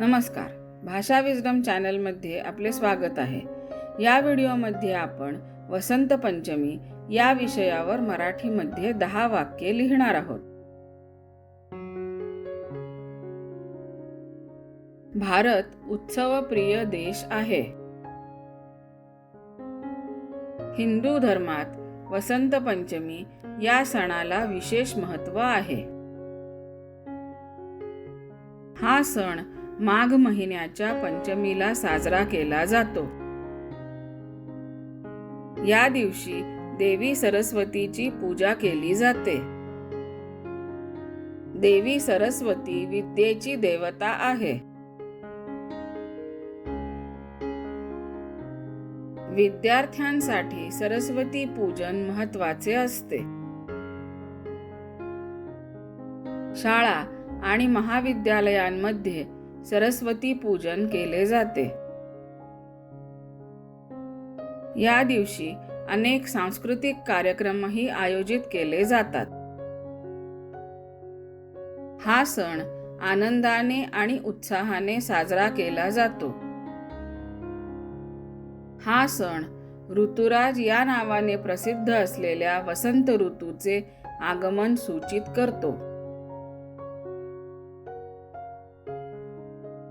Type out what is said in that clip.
नमस्कार. भाषा विजडम चॅनलमध्ये आपले स्वागत आहे. या व्हिडिओमध्ये आपण वसंत पंचमी या विषयावर मराठीमध्ये दहा वाक्ये लिहिणार आहोत. भारत उत्सवप्रिय देश आहे. हिंदू धर्मात वसंत पंचमी या सणाला विशेष महत्त्व आहे. हा सण माघ महिन्याच्या पंचमीला साजरा केला जातो. या दिवशी देवी सरस्वतीची पूजा केली जाते. देवी सरस्वती विद्येची देवता आहे. विद्यार्थ्यांसाठी सरस्वती पूजन महत्त्वाचे असते. शाळा आणि महाविद्यालयांमध्ये सरस्वती पूजन केले जाते. या दिवशी अनेक सांस्कृतिक कार्यक्रमही आयोजित केले जातात. हा सण आनंदाने आणि उत्साहाने साजरा केला जातो. हा सण ऋतुराज या नावाने प्रसिद्ध असलेल्या वसंत ऋतूचे आगमन सूचित करतो.